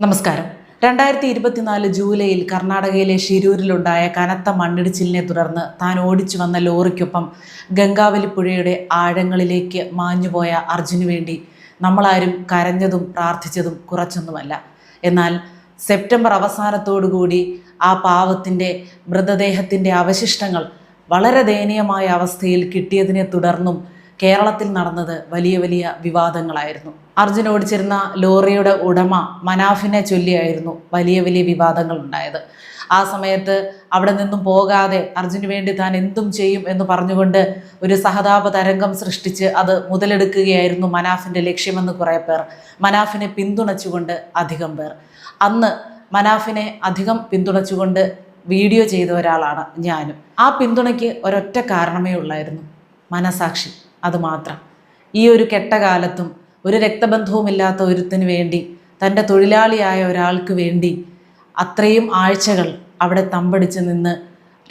നമസ്കാരം. രണ്ടായിരത്തി ഇരുപത്തിനാല് ജൂലൈയിൽ കർണാടകയിലെ ഷിരൂരിലുണ്ടായ കനത്ത മണ്ണിടിച്ചിലിനെ തുടർന്ന് താൻ ഓടിച്ചു വന്ന ലോറിക്കൊപ്പം ഗംഗാവലി പുഴയുടെ ആഴങ്ങളിലേക്ക് മാഞ്ഞുപോയ അർജുനു വേണ്ടി നമ്മളാരും കരഞ്ഞതും പ്രാർത്ഥിച്ചതും കുറച്ചൊന്നുമല്ല. എന്നാൽ സെപ്റ്റംബർ അവസാനത്തോടുകൂടി ആ പാവത്തിന്റെ മൃതദേഹത്തിന്റെ അവശിഷ്ടങ്ങൾ വളരെ ദയനീയമായ അവസ്ഥയിൽ കിട്ടിയതിനെ തുടർന്നും കേരളത്തിൽ നടന്നത് വലിയ വലിയ വിവാദങ്ങളായിരുന്നു. അർജുൻ ഓടിച്ചിരുന്ന ലോറിയുടെ ഉടമ മനാഫിനെ ചൊല്ലിയായിരുന്നു വലിയ വലിയ വിവാദങ്ങൾ ഉണ്ടായത് ആ സമയത്ത് അവിടെ നിന്നും പോകാതെ അർജുന് വേണ്ടി താൻ എന്തും ചെയ്യും എന്ന് പറഞ്ഞുകൊണ്ട് ഒരു സഹതാപ തരംഗം സൃഷ്ടിച്ച് അത് മുതലെടുക്കുകയായിരുന്നു മനാഫിന്റെ ലക്ഷ്യമെന്ന് കുറേ പേർ. മനാഫിനെ പിന്തുണച്ചുകൊണ്ട് അധികം പേർ. അന്ന് മനാഫിനെ അധികം പിന്തുണച്ചുകൊണ്ട് വീഡിയോ ചെയ്ത ഒരാളാണ് ഞാനും. ആ പിന്തുണയ്ക്ക് ഒരൊറ്റ കാരണമേ ഉള്ളായിരുന്നു മനസാക്ഷി. അതുമാത്രം ഈ ഒരു കെട്ടകാലത്തും ഒരു രക്തബന്ധവുമില്ലാത്ത ഒരുത്തിന് വേണ്ടി തന്റെ തൊഴിലാളിയായ ഒരാൾക്ക് വേണ്ടി അത്രയും ആഴ്ചകൾ അവിടെ തമ്പടിച്ച് നിന്ന്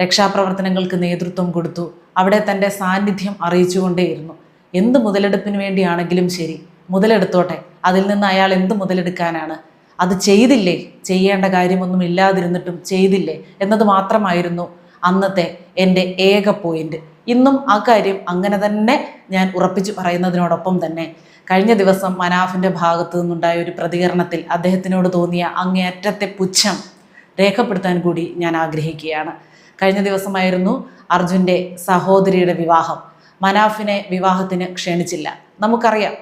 രക്ഷാപ്രവർത്തനങ്ങൾക്ക് നേതൃത്വം കൊടുത്തു. അവിടെ തന്റെ സാന്നിധ്യം അറിയിച്ചുകൊണ്ടേയിരുന്നു. എന്ത് മുതലെടുപ്പിന് വേണ്ടിയാണെങ്കിലും ശരി മുതലെടുത്തോട്ടെ. അതിൽ നിന്ന് അയാൾ എന്ത് മുതലെടുക്കാനാണ്? അത് ചെയ്തില്ലേ? ചെയ്യേണ്ട കാര്യമൊന്നും ഇല്ലാതിരുന്നിട്ടും ചെയ്തില്ലേ? എന്നത് മാത്രമായിരുന്നു അന്നത്തെ എന്റെ ഏക പോയിന്റ്. ഇന്നും ആ കാര്യം അങ്ങനെ തന്നെ ഞാൻ ഉറപ്പിച്ചു പറയുന്നതിനോടൊപ്പം തന്നെ കഴിഞ്ഞ ദിവസം മനാഫിന്റെ ഭാഗത്തു നിന്നുണ്ടായ ഒരു പ്രതികരണത്തിൽ അദ്ദേഹത്തിനോട് തോന്നിയ അങ്ങേയറ്റത്തെ പുച്ഛം രേഖപ്പെടുത്താൻ കൂടി ഞാൻ ആഗ്രഹിക്കുകയാണ്. കഴിഞ്ഞ ദിവസമായിരുന്നു അർജുന്റെ സഹോദരിയുടെ വിവാഹം. മനാഫിനെ വിവാഹത്തിന് ക്ഷണിച്ചില്ല. നമുക്കറിയാം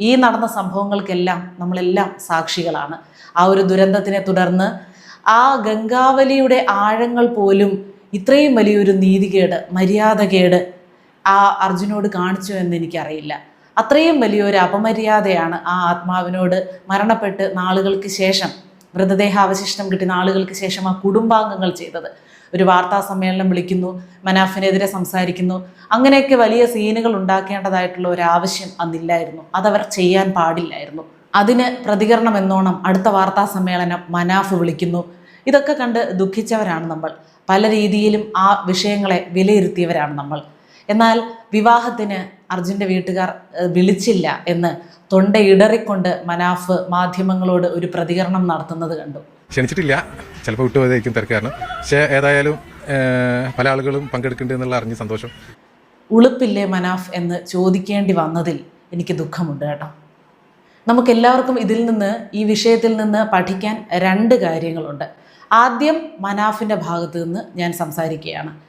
ഈ നടന്ന സംഭവങ്ങൾക്കെല്ലാം നമ്മളെല്ലാം സാക്ഷികളാണ്. ആ ഒരു ദുരന്തത്തിനെ തുടർന്ന് ആ ഗംഗാവലിയുടെ ആഴങ്ങൾ പോലും ഇത്രയും വലിയൊരു നീതികേട് മര്യാദകേട് ആ അർജുനോട് കാണിച്ചു എന്ന് എനിക്കറിയില്ല. അത്രയും വലിയൊരു അപമര്യാദയാണ് ആ ആത്മാവിനോട് മരണപ്പെട്ട് നാളുകൾക്ക് ശേഷം മൃതദേഹാവശിഷ്ടം കിട്ടി നാളുകൾക്ക് ശേഷം ആ കുടുംബാംഗങ്ങൾ ചെയ്തത്. ഒരു വാർത്താ സമ്മേളനം വിളിക്കുന്നു മനാഫിനെതിരെ സംസാരിക്കുന്നു. അങ്ങനെയൊക്കെ വലിയ സീനുകൾ ഉണ്ടാക്കേണ്ടതായിട്ടുള്ള ഒരു ആവശ്യം അന്നില്ലായിരുന്നു. അതവർ ചെയ്യാൻ പാടില്ലായിരുന്നു. അതിന് പ്രതികരണം എന്നോണം അടുത്ത വാർത്താ സമ്മേളനം മനാഫ് വിളിക്കുന്നു. ഇതൊക്കെ കണ്ട് ദുഃഖിച്ചവരാണ് നമ്മൾ. പല രീതിയിലും ആ വിഷയങ്ങളെ വിലയിരുത്തിയവരാണ് നമ്മൾ. എന്നാൽ വിവാഹത്തിന് അർജുന്റെ വീട്ടുകാർ വിളിച്ചില്ല എന്ന് തൊണ്ട ഇടറിക്കൊണ്ട് മനാഫ് മാധ്യമങ്ങളോട് ഒരു പ്രതികരണം നടത്തുന്നത് കണ്ടു. ക്ഷണിച്ചിട്ടില്ല. ചിലപ്പോൾ വിട്ടുപോയതായിരിക്കും തിരക്ക് കാരണം. പക്ഷേ ഏതായാലും പല ആളുകളും പങ്കെടുക്കേണ്ടതെന്നുള്ള അറിഞ്ഞ് സന്തോഷം. ഉളുപ്പില്ലേ മനാഫ് എന്ന് ചോദിക്കേണ്ടി വന്നതിൽ എനിക്ക് ദുഃഖമുണ്ട് കേട്ടോ. നമുക്കെല്ലാവർക്കും ഇതിൽ നിന്ന് ഈ വിഷയത്തിൽ നിന്ന് പഠിക്കാൻ രണ്ട് കാര്യങ്ങളുണ്ട്. ആദ്യം മനാഫിന്റെ ഭാഗത്ത് നിന്ന് ഞാൻ സംസാരിക്കുകയാണ്.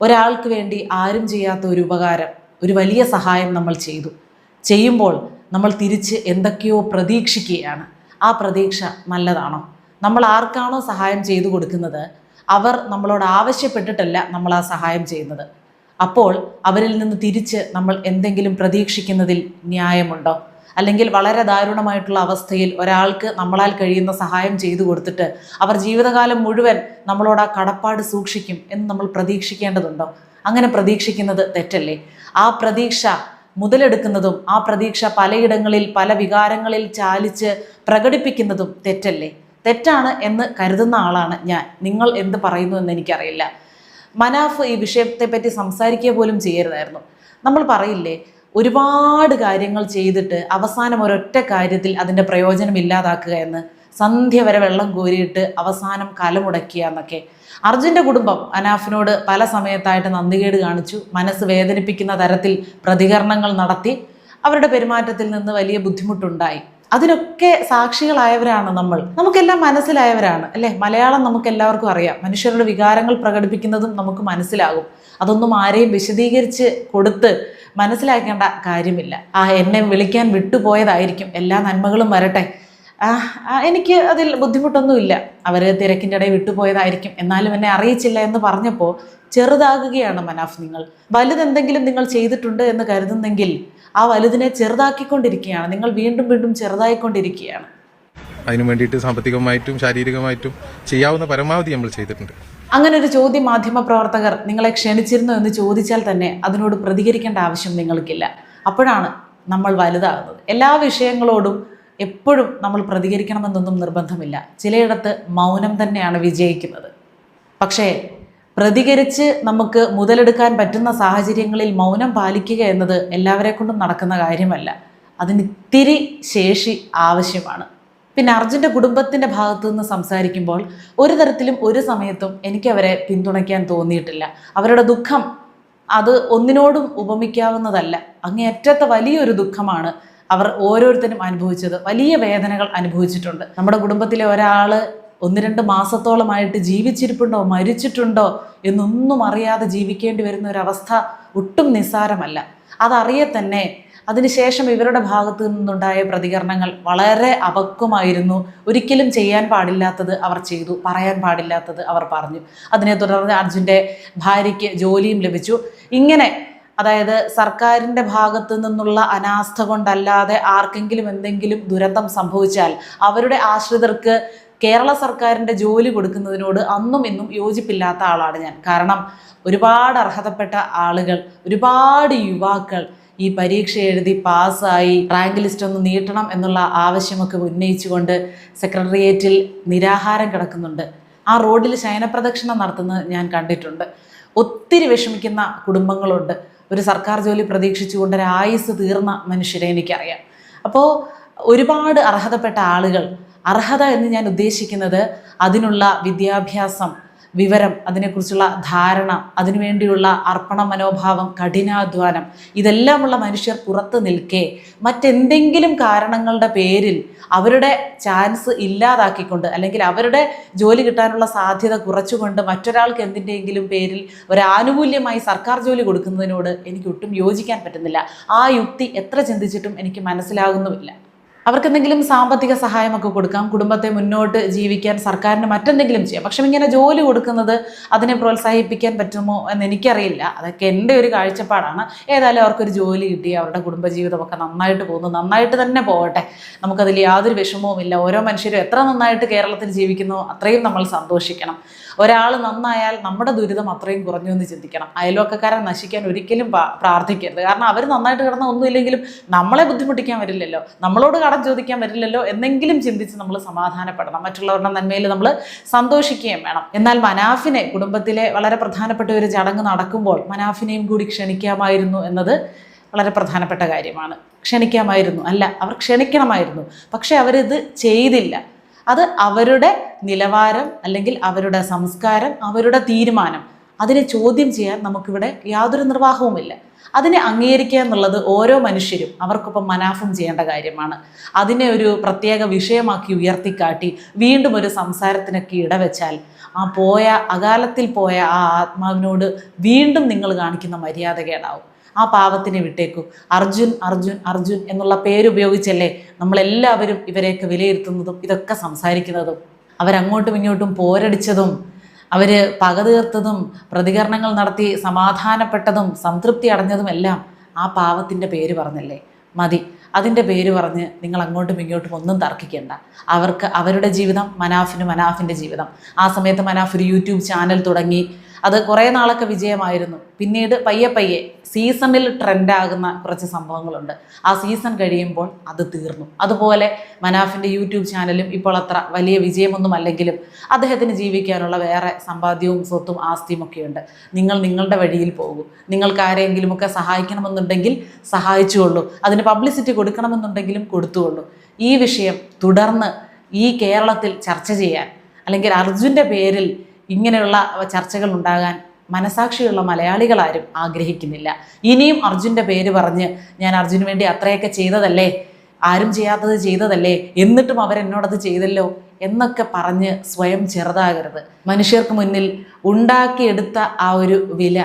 ഒരാൾക്ക് വേണ്ടി ആരും ചെയ്യാത്ത ഒരു ഉപകാരം ഒരു വലിയ സഹായം നമ്മൾ ചെയ്തു. ചെയ്യുമ്പോൾ നമ്മൾ തിരിച്ച് എന്തൊക്കെയോ പ്രതീക്ഷിക്കുകയാണ്. ആ പ്രതീക്ഷ നല്ലതാണോ? നമ്മൾ ആർക്കാണോ സഹായം ചെയ്തു കൊടുക്കുന്നത്? അവർ നമ്മളോട് ആവശ്യപ്പെട്ടിട്ടല്ല നമ്മൾ ആ സഹായം ചെയ്യുന്നത്. അപ്പോൾ അവരിൽ നിന്ന് തിരിച്ച് നമ്മൾ എന്തെങ്കിലും പ്രതീക്ഷിക്കുന്നതിൽ ന്യായമുണ്ടോ? അല്ലെങ്കിൽ വളരെ ദാരുണമായിട്ടുള്ള അവസ്ഥയിൽ ഒരാൾക്ക് നമ്മളാൽ കഴിയുന്ന സഹായം ചെയ്തു കൊടുത്തിട്ട് അവർ ജീവിതകാലം മുഴുവൻ നമ്മളോട് ആ കടപ്പാട് സൂക്ഷിക്കും എന്ന് നമ്മൾ പ്രതീക്ഷിക്കേണ്ടതുണ്ടോ? അങ്ങനെ പ്രതീക്ഷിക്കുന്നത് തെറ്റല്ലേ? ആ പ്രതീക്ഷ മുതലെടുക്കുന്നതും ആ പ്രതീക്ഷ പലയിടങ്ങളിൽ പല വികാരങ്ങളിൽ ചാലിച്ച് പ്രകടിപ്പിക്കുന്നതും തെറ്റല്ലേ? തെറ്റാണ് എന്ന് കരുതുന്ന ആളാണ് ഞാൻ. നിങ്ങൾ എന്ത് പറയുന്നു എന്ന് എനിക്കറിയില്ല. മനാഫ് ഈ വിഷയത്തെപ്പറ്റി സംസാരിക്കുക പോലും ചെയ്യരുതായിരുന്നു. നമ്മൾ പറയില്ലേ? ഒരുപാട് കാര്യങ്ങൾ ചെയ്തിട്ട് അവസാനം ഒരൊറ്റ കാര്യത്തിൽ അതിന്റെ പ്രയോജനം ഇല്ലാതാക്കുക എന്ന് സന്ധ്യ വരെ വെള്ളം കോരിയിട്ട് അവസാനം കലമുടക്കുക എന്നൊക്കെ. അർജുന്റെ കുടുംബം അനാഫിനോട് പല സമയത്തായിട്ട് നന്ദികേട് കാണിച്ചു. മനസ്സ് വേദനിപ്പിക്കുന്ന തരത്തിൽ പ്രതികരണങ്ങൾ നടത്തി. അവരുടെ പെരുമാറ്റത്തിൽ നിന്ന് വലിയ ബുദ്ധിമുട്ടുണ്ടായി. അതിനൊക്കെ സാക്ഷികളായവരാണ് നമ്മൾ. നമുക്കെല്ലാം മനസ്സിലായവരാണ് അല്ലേ? മലയാളം നമുക്ക് എല്ലാവർക്കും അറിയാം. മനുഷ്യരുടെ വികാരങ്ങൾ പ്രകടിപ്പിക്കുന്നതും നമുക്ക് മനസ്സിലാകും. അതൊന്നും ആരെയും വിശദീകരിച്ച് കൊടുത്ത് മനസ്സിലാക്കേണ്ട കാര്യമില്ല. ആ എന്നെ വിളിക്കാൻ വിട്ടുപോയതായിരിക്കും. എല്ലാ നന്മകളും വരട്ടെ. എനിക്ക് അതിൽ ബുദ്ധിമുട്ടൊന്നുമില്ല. അവർ തിരക്കിന്റെ ഇടയിൽ വിട്ടുപോയതായിരിക്കും. എന്നാലും എന്നെ അറിയിച്ചില്ല എന്ന് പറഞ്ഞപ്പോൾ ചെറുതാകുകയാണ് മനാഫ് നിങ്ങൾ. വലുതെന്തെങ്കിലും നിങ്ങൾ ചെയ്തിട്ടുണ്ട് എന്ന് കരുതുന്നെങ്കിൽ ആ വലുതിനെ ചെറുതാക്കിക്കൊണ്ടിരിക്കുകയാണ്. നിങ്ങൾ വീണ്ടും വീണ്ടും ചെറുതായിക്കൊണ്ടിരിക്കുകയാണ്. അതിനു വേണ്ടിയിട്ട് സാമ്പത്തികമായിട്ടും ശാരീരികമായിട്ടും ചെയ്യാവുന്ന പരമാവധി നമ്മൾ ചെയ്തിട്ടുണ്ട്. അങ്ങനെ ഒരു ചോദ്യം മാധ്യമ പ്രവർത്തകർ നിങ്ങളെ ക്ഷണിച്ചിരുന്നു എന്ന് ചോദിച്ചാൽ തന്നെ അതിനോട് പ്രതികരിക്കേണ്ട ആവശ്യം നിങ്ങൾക്കില്ല. അപ്പോഴാണ് നമ്മൾ വലുതാകുന്നത്. എല്ലാ വിഷയങ്ങളോടും എപ്പോഴും നമ്മൾ പ്രതികരിക്കണമെന്നൊന്നും നിർബന്ധമില്ല. ചിലയിടത്ത് മൗനം തന്നെയാണ് വിജയിക്കുന്നത്. പക്ഷേ പ്രതികരിച്ച് നമുക്ക് മുതലെടുക്കാൻ പറ്റുന്ന സാഹചര്യങ്ങളിൽ മൗനം പാലിക്കുക എന്നത് എല്ലാവരെ കൊണ്ടും നടക്കുന്ന കാര്യമല്ല. അതിന് ഇത്തിരി ശേഷി ആവശ്യമാണ്. പിന്നെ അർജുന്റെ കുടുംബത്തിന്റെ ഭാഗത്തു നിന്ന് സംസാരിക്കുമ്പോൾ ഒരു തരത്തിലും ഒരു സമയത്തും എനിക്ക് അവരെ പിന്തുണയ്ക്കാൻ തോന്നിയിട്ടില്ല. അവരുടെ ദുഃഖം അത് ഒന്നിനോടും ഉപമിക്കാവുന്നതല്ല. അങ്ങേയറ്റത്തെ വലിയൊരു ദുഃഖമാണ് അവർ ഓരോരുത്തരും അനുഭവിച്ചത്. വലിയ വേദനകൾ അനുഭവിച്ചിട്ടുണ്ട്. നമ്മുടെ കുടുംബത്തിലെ ഒരാൾ ഒന്ന് രണ്ട് മാസത്തോളമായിട്ട് ജീവിച്ചിരിപ്പുണ്ടോ മരിച്ചിട്ടുണ്ടോ എന്നൊന്നും അറിയാതെ ജീവിക്കേണ്ടി വരുന്ന ഒരവസ്ഥ ഒട്ടും നിസ്സാരമല്ല. അതറിയെ തന്നെ അതിനുശേഷം ഇവരുടെ ഭാഗത്തു നിന്നുണ്ടായ പ്രതികരണങ്ങൾ വളരെ അപക്വമായിരുന്നു. ഒരിക്കലും ചെയ്യാൻ പാടില്ലാത്തത് അവർ ചെയ്തു പറയാൻ പാടില്ലാത്തത് അവർ പറഞ്ഞു. അതിനെ തുടർന്ന് അർജുന്റെ ഭാര്യയ്ക്ക് ജോലിയും ലഭിച്ചു. ഇങ്ങനെ അതായത് സർക്കാരിന്റെ ഭാഗത്തു നിന്നുള്ള അനാസ്ഥ കൊണ്ടല്ലാതെ ആർക്കെങ്കിലും എന്തെങ്കിലും ദുരന്തം സംഭവിച്ചാൽ അവരുടെ ആശ്രിതർക്ക് കേരള സർക്കാരിന്റെ ജോലി കൊടുക്കുന്നതിനോട് അന്നും ഇന്നും യോജിപ്പില്ലാത്ത ആളാണ് ഞാൻ. കാരണം ഒരുപാട് അർഹതപ്പെട്ട ആളുകൾ ഒരുപാട് യുവാക്കൾ ഈ പരീക്ഷ എഴുതി പാസ്സായി റാങ്ക് ലിസ്റ്റ് ഒന്ന് നീട്ടണം എന്നുള്ള ആവശ്യമൊക്കെ ഉന്നയിച്ചുകൊണ്ട് സെക്രട്ടേറിയറ്റിൽ നിരാഹാരം കിടക്കുന്നുണ്ട്. ആ റോഡിൽ ശയനപ്രദക്ഷിണം നടത്തുന്നത് ഞാൻ കണ്ടിട്ടുണ്ട്. ഒത്തിരി വിഷമിക്കുന്ന കുടുംബങ്ങളുണ്ട്. ഒരു സർക്കാർ ജോലി പ്രതീക്ഷിച്ചുകൊണ്ട് ഒരു ആയുസ് തീർന്ന മനുഷ്യരെ എനിക്കറിയാം. അപ്പോൾ ഒരുപാട് അർഹതപ്പെട്ട ആളുകൾ അർഹത എന്ന് ഞാൻ ഉദ്ദേശിക്കുന്നത് അതിനുള്ള വിദ്യാഭ്യാസം വിവരം അതിനെക്കുറിച്ചുള്ള ധാരണ അതിനുവേണ്ടിയുള്ള അർപ്പണ മനോഭാവം കഠിനാധ്വാനം ഇതെല്ലാമുള്ള മനുഷ്യർ പുറത്ത് നിൽക്കേ മറ്റെന്തെങ്കിലും കാരണങ്ങളുടെ പേരിൽ അവരുടെ ചാൻസ് ഇല്ലാതാക്കിക്കൊണ്ട് അല്ലെങ്കിൽ അവരുടെ ജോലി കിട്ടാനുള്ള സാധ്യത കുറച്ചുകൊണ്ട് മറ്റൊരാൾക്ക് എന്തിന്റെയെങ്കിലും പേരിൽ ഒരാനുകൂല്യമായി സർക്കാർ ജോലി കൊടുക്കുന്നതിനോട് എനിക്ക് ഒട്ടും യോജിക്കാൻ പറ്റുന്നില്ല. ആ യുക്തി എത്ര ചിന്തിച്ചിട്ടും എനിക്ക് മനസ്സിലാകുന്നുമില്ല. അവർക്ക് എന്തെങ്കിലും സാമ്പത്തിക സഹായമൊക്കെ കൊടുക്കാം കുടുംബത്തെ മുന്നോട്ട് ജീവിക്കാൻ സർക്കാരിന് മറ്റെന്തെങ്കിലും ചെയ്യാം. പക്ഷേ ഇങ്ങനെ ജോലി കൊടുക്കുന്നത് അതിനെ പ്രോത്സാഹിപ്പിക്കാൻ പറ്റുമോ എന്ന് എനിക്കറിയില്ല. അതൊക്കെ എന്റെ ഒരു കാഴ്ചപ്പാടാണ്. ഏതായാലും അവർക്കൊരു ജോലി കിട്ടി അവരുടെ കുടുംബജീവിതമൊക്കെ നന്നായിട്ട് പോകുന്നു. നന്നായിട്ട് തന്നെ പോകട്ടെ. നമുക്കതിൽ യാതൊരു വിഷമവുമില്ല ഓരോ മനുഷ്യരും എത്ര നന്നായിട്ട് കേരളത്തിൽ ജീവിക്കുന്നു അത്രയും നമ്മൾ സന്തോഷിക്കണം. ഒരാൾ നന്നായാൽ നമ്മുടെ ദുരിതം അത്രയും കുറഞ്ഞു എന്ന് ചിന്തിക്കണം. അയൽവക്കക്കാരൻ നശിക്കാൻ ഒരിക്കലും പ്രാർത്ഥിക്കരുത്. കാരണം അവർ നന്നായിട്ട് കിടന്ന ഒന്നുമില്ലെങ്കിലും നമ്മളെ ബുദ്ധിമുട്ടിക്കാൻ വരില്ലല്ലോ. നമ്മളോട് കടം ചോദിക്കാൻ വരില്ലല്ലോ എന്നെങ്കിലും ചിന്തിച്ച് നമ്മൾ സമാധാനപ്പെടണം. മറ്റുള്ളവരുടെ നന്മയിൽ നമ്മൾ സന്തോഷിക്കുകയും വേണം. എന്നാൽ മനാഫിനെ കുടുംബത്തിലെ വളരെ പ്രധാനപ്പെട്ട ഒരു ചടങ്ങ് നടക്കുമ്പോൾ മനാഫിനെയും കൂടി ക്ഷണിക്കാമായിരുന്നു എന്നത് വളരെ പ്രധാനപ്പെട്ട കാര്യമാണ്. ക്ഷണിക്കാമായിരുന്നു. അല്ല അവർ ക്ഷണിക്കണമായിരുന്നു. പക്ഷേ അവരിത് ചെയ്തില്ല. അത് അവരുടെ നിലവാരം അല്ലെങ്കിൽ അവരുടെ സംസ്കാരം അവരുടെ തീരുമാനം. അതിനെ ചോദ്യം ചെയ്യാൻ നമുക്കിവിടെ യാതൊരു നിർവാഹവുമില്ല. അതിനെ അംഗീകരിക്കുക എന്നുള്ളത് ഓരോ മനുഷ്യരും അവർക്കൊപ്പം മനാഫും ചെയ്യേണ്ട കാര്യമാണ്. അതിനെ ഒരു പ്രത്യേക വിഷയമാക്കി ഉയർത്തിക്കാട്ടി വീണ്ടും ഒരു സംസാരത്തിനൊക്കെ ഇടവെച്ചാൽ ആ പോയ അകാലത്തിൽ പോയ ആ ആത്മാവിനോട് വീണ്ടും നിങ്ങൾ കാണിക്കുന്ന മര്യാദ മര്യാദകേടാവും ആ പാവത്തിനെ വിട്ടേക്കൂ. അർജുൻ അർജുൻ അർജുൻ എന്നുള്ള പേരുപയോഗിച്ചല്ലേ നമ്മളെല്ലാവരും ഇവരെയൊക്കെ വിലയിരുത്തുന്നതും ഇതൊക്കെ സംസാരിക്കുന്നതും. അവരങ്ങോട്ടും ഇങ്ങോട്ടും പോരടിച്ചതും അവർ പക തീർത്തതും പ്രതികരണങ്ങൾ നടത്തി സമാധാനപ്പെട്ടതും സംതൃപ്തി അടഞ്ഞതുമെല്ലാം ആ പാവത്തിന്റെ പേര് പറഞ്ഞല്ലേ? മതി. അതിന്റെ പേര് പറഞ്ഞ് നിങ്ങൾ അങ്ങോട്ടും ഇങ്ങോട്ടും ഒന്നും തർക്കിക്കേണ്ട. അവർക്ക് അവരുടെ ജീവിതം മനാഫിന് മനാഫിന്റെ ജീവിതം. ആ സമയത്ത് മനാഫ് ഒരു യൂട്യൂബ് ചാനൽ തുടങ്ങി അത് കുറേ നാളൊക്കെ വിജയമായിരുന്നു. പിന്നീട് പയ്യെ പയ്യെ സീസണിൽ ട്രെൻഡാകുന്ന കുറച്ച് സംഭവങ്ങളുണ്ട്. ആ സീസൺ കഴിയുമ്പോൾ അത് തീർന്നു. അതുപോലെ മനാഫിന്റെ യൂട്യൂബ് ചാനലും ഇപ്പോൾ അത്ര വലിയ വിജയമൊന്നും അല്ലെങ്കിലും അദ്ദേഹത്തിന് ജീവിക്കാനുള്ള വേറെ സമ്പാദ്യവും സ്വത്തും ആസ്തിയും ഒക്കെയുണ്ട്. നിങ്ങൾ നിങ്ങളുടെ വഴിയിൽ പോകൂ. നിങ്ങൾക്ക് ആരെങ്കിലുമൊക്കെ സഹായിക്കണമെന്നുണ്ടെങ്കിൽ സഹായിച്ചുകൊള്ളൂ. അതിന് പബ്ലിസിറ്റി കൊടുക്കണമെന്നുണ്ടെങ്കിലും കൊടുത്തുകൊള്ളൂ. ഈ വിഷയം തുടർന്ന് ഈ കേരളത്തിൽ ചർച്ച ചെയ്യാൻ അല്ലെങ്കിൽ അർജുന്റെ പേരിൽ ഇങ്ങനെയുള്ള ചർച്ചകൾ ഉണ്ടാകാൻ മനസാക്ഷിയുള്ള മലയാളികളാരും ആഗ്രഹിക്കുന്നില്ല. ഇനിയും അർജുന്റെ പേര് പറഞ്ഞ് ഞാൻ അർജുന് വേണ്ടി അത്രയൊക്കെ ചെയ്തതല്ലേ? ആരും ചെയ്യാത്തത് ചെയ്തതല്ലേ? എന്നിട്ടും അവരെന്നോടത് ചെയ്തല്ലോ? എന്നൊക്കെ പറഞ്ഞ് സ്വയം ചെറുതാകരുത്. മനുഷ്യർക്ക് മുന്നിൽ ഉണ്ടാക്കിയെടുത്ത ആ ഒരു വില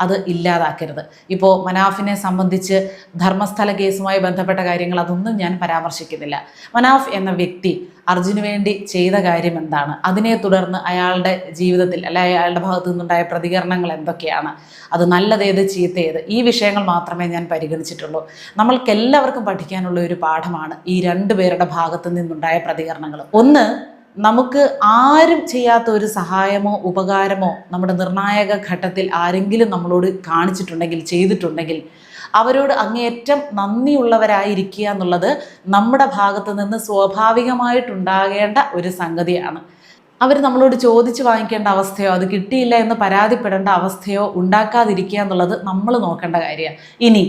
അത് ഇല്ലാതാക്കരുത്. ഇപ്പോൾ മനാഫിനെ സംബന്ധിച്ച് ധർമ്മസ്ഥല കേസുമായി ബന്ധപ്പെട്ട കാര്യങ്ങൾ അതൊന്നും ഞാൻ പരാമർശിക്കുന്നില്ല. മനാഫ് എന്ന വ്യക്തി അർജുന് വേണ്ടി ചെയ്ത കാര്യം എന്താണ്? അതിനെ തുടർന്ന് അയാളുടെ ജീവിതത്തിൽ അല്ലെ അയാളുടെ ഭാഗത്തു നിന്നുണ്ടായ പ്രതികരണങ്ങൾ എന്തൊക്കെയാണ്? അത് നല്ലതേത് ചീത്തയേത്? ഈ വിഷയങ്ങൾ മാത്രമേ ഞാൻ പരിഗണിച്ചിട്ടുള്ളൂ. നമ്മൾക്ക് എല്ലാവർക്കും പഠിക്കാനുള്ള ഒരു പാഠമാണ് ഈ രണ്ടു പേരുടെ ഭാഗത്തു നിന്നുണ്ടായ പ്രതികരണങ്ങൾ. ഒന്ന് നമുക്ക് ആരും ചെയ്യാത്ത ഒരു സഹായമോ ഉപകാരമോ നമ്മുടെ നിർണായക ഘട്ടത്തിൽ ആരെങ്കിലും നമ്മളോട് കാണിച്ചിട്ടുണ്ടെങ്കിൽ ചെയ്തിട്ടുണ്ടെങ്കിൽ അവരോട് അങ്ങേയറ്റം നന്ദിയുള്ളവരായിരിക്കുക എന്നുള്ളത് നമ്മുടെ ഭാഗത്ത് നിന്ന് സ്വാഭാവികമായിട്ടുണ്ടാകേണ്ട ഒരു സംഗതിയാണ്. അവർ നമ്മളോട് ചോദിച്ച് വാങ്ങിക്കേണ്ട അവസ്ഥയോ അത് കിട്ടിയില്ല എന്ന് പരാതിപ്പെടേണ്ട അവസ്ഥയോ ഉണ്ടാക്കാതിരിക്കുക എന്നുള്ളത് നമ്മൾ നോക്കേണ്ട കാര്യമാണ്. ഇനി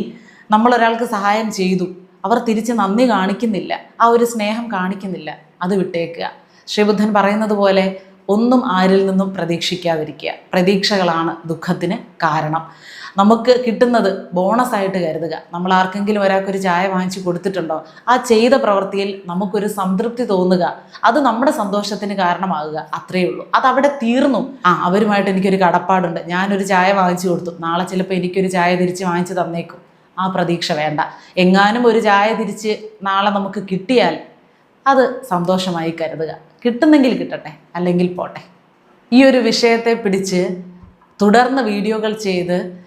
നമ്മളൊരാൾക്ക് സഹായം ചെയ്തു അവർ തിരിച്ച് നന്ദി കാണിക്കുന്നില്ല ആ ഒരു സ്നേഹം കാണിക്കുന്നില്ല അത് വിട്ടേക്കുക. ശ്രീബുദ്ധൻ പറയുന്നത് പോലെ ഒന്നും ആരിൽ നിന്നും പ്രതീക്ഷിക്കാതിരിക്കുക. പ്രതീക്ഷകളാണ് ദുഃഖത്തിന് കാരണം. നമുക്ക് കിട്ടുന്നത് ബോണസ് ആയിട്ട് കരുതുക. നമ്മൾ ആർക്കെങ്കിലും ഒരാൾക്കൊരു ചായ വാങ്ങിച്ചു കൊടുത്തിട്ടുണ്ടോ? ആ ചെയ്ത പ്രവൃത്തിയിൽ നമുക്കൊരു സംതൃപ്തി തോന്നുക. അത് നമ്മുടെ സന്തോഷത്തിന് കാരണമാകുക. അത്രയേ ഉള്ളൂ. അത് അവിടെ തീർന്നു. ആ അവരുമായിട്ട് എനിക്കൊരു കടപ്പാടുണ്ട്. ഞാനൊരു ചായ വാങ്ങിച്ചു കൊടുത്തു. നാളെ ചിലപ്പോൾ എനിക്കൊരു ചായ തിരിച്ച് വാങ്ങിച്ചു തന്നേക്കും. ആ പ്രതീക്ഷ വേണ്ട. എങ്ങാനും ഒരു ചായ തിരിച്ച് നാളെ നമുക്ക് കിട്ടിയാൽ അത് സന്തോഷമായി കരുതുക. കിട്ടുന്നെങ്കിൽ കിട്ടട്ടെ അല്ലെങ്കിൽ പോട്ടെ. ഈ ഒരു വിഷയത്തെ പിടിച്ച് തുടർന്ന് വീഡിയോകൾ ചെയ്ത്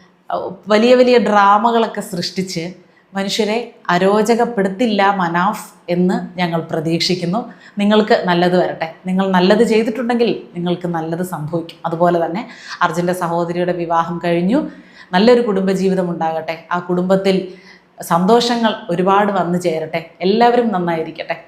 വലിയ വലിയ ഡ്രാമകളൊക്കെ സൃഷ്ടിച്ച് മനുഷ്യരെ അരോചകപ്പെടുത്തില്ല മനാഫ് എന്ന് ഞങ്ങൾ പ്രതീക്ഷിക്കുന്നു. നിങ്ങൾക്ക് നല്ലത് വരട്ടെ. നിങ്ങൾ നല്ലത് ചെയ്തിട്ടുണ്ടെങ്കിൽ നിങ്ങൾക്ക് നല്ലത് സംഭവിക്കും. അതുപോലെ തന്നെ അർജുന്റെ സഹോദരിയുടെ വിവാഹം കഴിഞ്ഞു. നല്ലൊരു കുടുംബജീവിതം ഉണ്ടാകട്ടെ. ആ കുടുംബത്തിൽ സന്തോഷങ്ങൾ ഒരുപാട് വന്നു ചേരട്ടെ. എല്ലാവരും നന്നായിരിക്കട്ടെ.